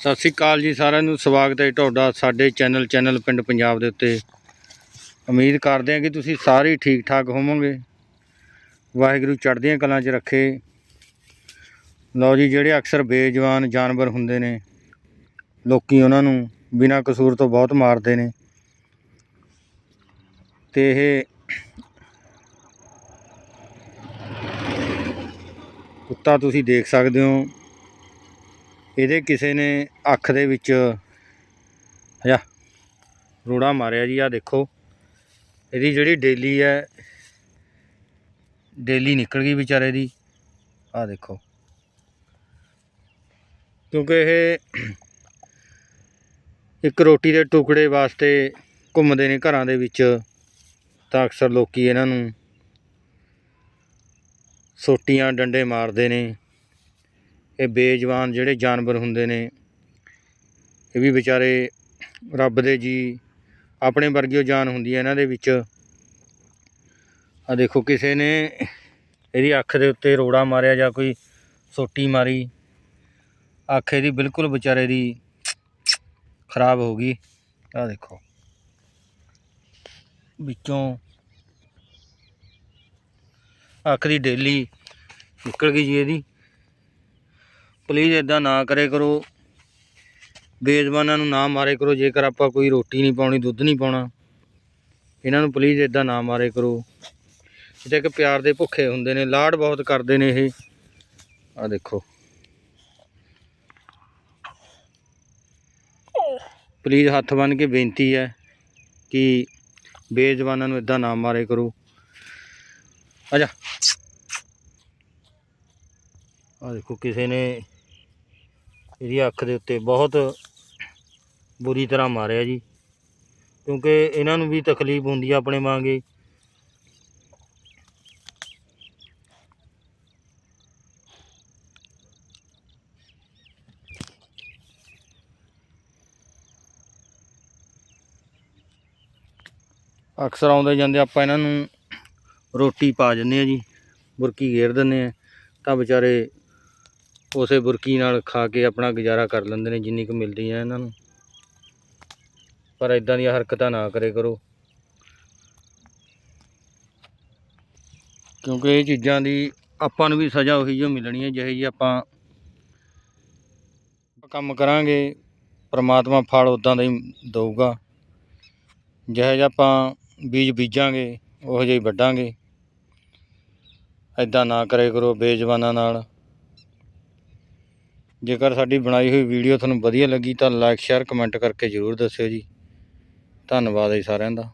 ਸਤਿ ਸ੍ਰੀ ਅਕਾਲ ਜੀ ਸਾਰਿਆਂ ਨੂੰ, ਸਵਾਗਤ ਹੈ ਤੁਹਾਡਾ ਸਾਡੇ ਚੈਨਲ ਚੈਨਲ ਪਿੰਡ ਪੰਜਾਬ ਦੇ ਉੱਤੇ। ਉਮੀਦ ਕਰਦੇ ਹਾਂ ਕਿ ਤੁਸੀਂ ਸਾਰੇ ਹੀ ਠੀਕ ਠਾਕ ਹੋਵੋਗੇ। ਵਾਹਿਗੁਰੂ ਚੜ੍ਹਦੀਆਂ ਕਲਾਂ 'ਚ ਰੱਖੇ। ਲਓ ਜੀ, ਜਿਹੜੇ ਅਕਸਰ ਬੇਜਵਾਨ ਜਾਨਵਰ ਹੁੰਦੇ ਨੇ, ਲੋਕੀ ਉਹਨਾਂ ਨੂੰ ਬਿਨਾਂ ਕਸੂਰ ਤੋਂ ਬਹੁਤ ਮਾਰਦੇ ਨੇ। ਤੇ ਇਹ ਕੁੱਤਾ ਤੁਸੀਂ ਦੇਖ ਸਕਦੇ ਹੋ। ਇਹਦੇ ਕਿਸੇ ਨੇ ਅੱਖ ਦੇ ਵਿੱਚ ਜਾ ਰੋੜਾ ਮਾਰਿਆ ਜੀ ਆ ਦੇਖੋ। ਇਹਦੀ ਜਿਹੜੀ ਡੇਲੀ ਹੈ, ਡੇਲੀ ਨਿਕਲ ਗਈ ਵਿਚਾਰੇ ਦੀ। ਆ ਦੇਖੋ। ਕਿਉਂਕਿ ਇਹ ਇੱਕ ਰੋਟੀ ਦੇ ਟੁਕੜੇ ਵਾਸਤੇ ਘੁੰਮਦੇ ਨੇ ਘਰਾਂ ਦੇ ਵਿੱਚ, ਤਾਂ ਅਕਸਰ ਲੋਕੀ ਇਹਨਾਂ ਨੂੰ ਸੋਟੀਆਂ, ਡੰਡੇ ਮਾਰਦੇ ਨੇ। ਇਹ ਬੇਜਵਾਨ ਜਿਹੜੇ ਜਾਨਵਰ ਹੁੰਦੇ ਨੇ, ਇਹ ਵੀ ਵਿਚਾਰੇ ਰੱਬ ਦੇ ਜੀ, ਆਪਣੇ ਵਰਗੀਓ ਜਾਨ ਹੁੰਦੀ ਹੈ ਇਹਨਾਂ ਦੇ ਵਿੱਚ। ਆ ਦੇਖੋ ਕਿਸੇ ਨੇ ਇਹਦੀ ਅੱਖ ਦੇ ਉੱਤੇ ਰੋੜਾ ਮਾਰਿਆ ਜਾਂ ਕੋਈ ਸੋਟੀ ਮਾਰੀ, ਅੱਖ ਇਹਦੀ ਬਿਲਕੁਲ ਵਿਚਾਰੇ ਦੀ ਖਰਾਬ ਹੋ ਗਈ। ਆ ਦੇਖੋ। ਵਿੱਚੋਂ ਅੱਖ ਦੀ ਡੇਲੀ ਨਿਕਲ ਗਈ ਜੀ ਇਹਦੀ। ਪਲੀਜ਼ ਇਦਾਂ ਨਾ ਕਰੇ ਕਰੋ। ਬੇਜ਼ਬਾਨਾਂ ਨੂੰ ਨਾ ਮਾਰੇ ਕਰੋ, ਜੇਕਰ ਆਪਾਂ ਕੋਈ ਰੋਟੀ ਨਹੀਂ ਪਾਉਣੀ, ਦੁੱਧ ਨਹੀਂ ਪਾਉਣਾ, ਇਹਨਾਂ ਨੂੰ ਪਲੀਜ਼ ਇਦਾਂ ਨਾ ਮਾਰੇ ਕਰੋ। ਇਹ ਤਾਂ ਪਿਆਰ ਦੇ ਭੁੱਖੇ ਹੁੰਦੇ ਨੇ, ਲਾਡ ਬਹੁਤ ਕਰਦੇ ਨੇ ਇਹ। ਆ ਦੇਖੋ। ਪਲੀਜ਼ ਹੱਥ ਬੰਨ ਕੇ ਬੇਨਤੀ ਹੈ ਕਿ ਬੇਜ਼ਬਾਨਾਂ ਨੂੰ ਇਦਾਂ ਨਾ ਮਾਰੇ ਕਰੋ। ਆ ਜਾ। ਆ ਦੇਖੋ, ਕਿਸੇ ਨੇ ਇਹਦੀ ਅੱਖ ਦੇ ਉੱਤੇ ਬਹੁਤ ਬੁਰੀ ਤਰ੍ਹਾਂ ਮਾਰਿਆ ਜੀ। ਕਿਉਂਕਿ ਇਹਨਾਂ ਨੂੰ ਵੀ ਤਕਲੀਫ ਹੁੰਦੀ ਆ ਆਪਣੇ ਵਾਂਗੇ। ਅਕਸਰ ਆਉਂਦੇ ਜਾਂਦੇ ਆਪਾਂ ਇਹਨਾਂ ਨੂੰ ਰੋਟੀ ਪਾ ਜੰਨੇ ਆ ਜੀ, ਬੁਰਕੀ ਘੇਰ ਦਿੰਦੇ ਆ। ਤਾਂ ਵਿਚਾਰੇ ਉਸੇ ਬੁਰਕੀ ਨਾਲ ਖਾ ਕੇ ਆਪਣਾ ਗੁਜ਼ਾਰਾ ਕਰ ਲੈਂਦੇ ਨੇ, ਜਿੰਨੀ ਕੁ ਮਿਲਦੀ ਹੈ ਇਹਨਾਂ ਨੂੰ। ਪਰ ਇਦਾਂ ਦੀਆਂ ਹਰਕਤਾਂ ਨਾ ਕਰੇ ਕਰੋ। ਕਿਉਂਕਿ ਇਹ ਚੀਜ਼ਾਂ ਦੀ ਆਪਾਂ ਨੂੰ ਵੀ ਸਜ਼ਾ ਉਹੀ ਜਿਹੀ ਮਿਲਣੀ ਹੈ, ਜਿਹੇ ਜੀ ਆਪਾਂ ਕੰਮ ਕਰਾਂਗੇ, ਪ੍ਰਮਾਤਮਾ ਫਲ ਉਦਾਂ ਦਾ ਹੀ ਦਊਗਾ। ਜਿਹੇ ਜਿਹਾ ਆਪਾਂ ਬੀਜ ਬੀਜਾਂਗੇ, ਉਹੋ ਜਿਹਾ ਹੀ ਵੱਢਾਂਗੇ। ਇਦਾਂ ਨਾ ਕਰੇ ਕਰੋ ਬੇਜ਼ਬਾਨਾਂ ਨਾਲ। ਜੇਕਰ ਸਾਡੀ ਬਣਾਈ ਹੋਈ ਵੀਡੀਓ ਤੁਹਾਨੂੰ ਵਧੀਆ ਲੱਗੀ ਤਾਂ ਲਾਈਕ, ਸ਼ੇਅਰ, ਕਮੈਂਟ ਕਰਕੇ ਜ਼ਰੂਰ ਦੱਸਿਓ ਜੀ। ਧੰਨਵਾਦ ਹੈ ਜੀ ਸਾਰਿਆਂ ਦਾ।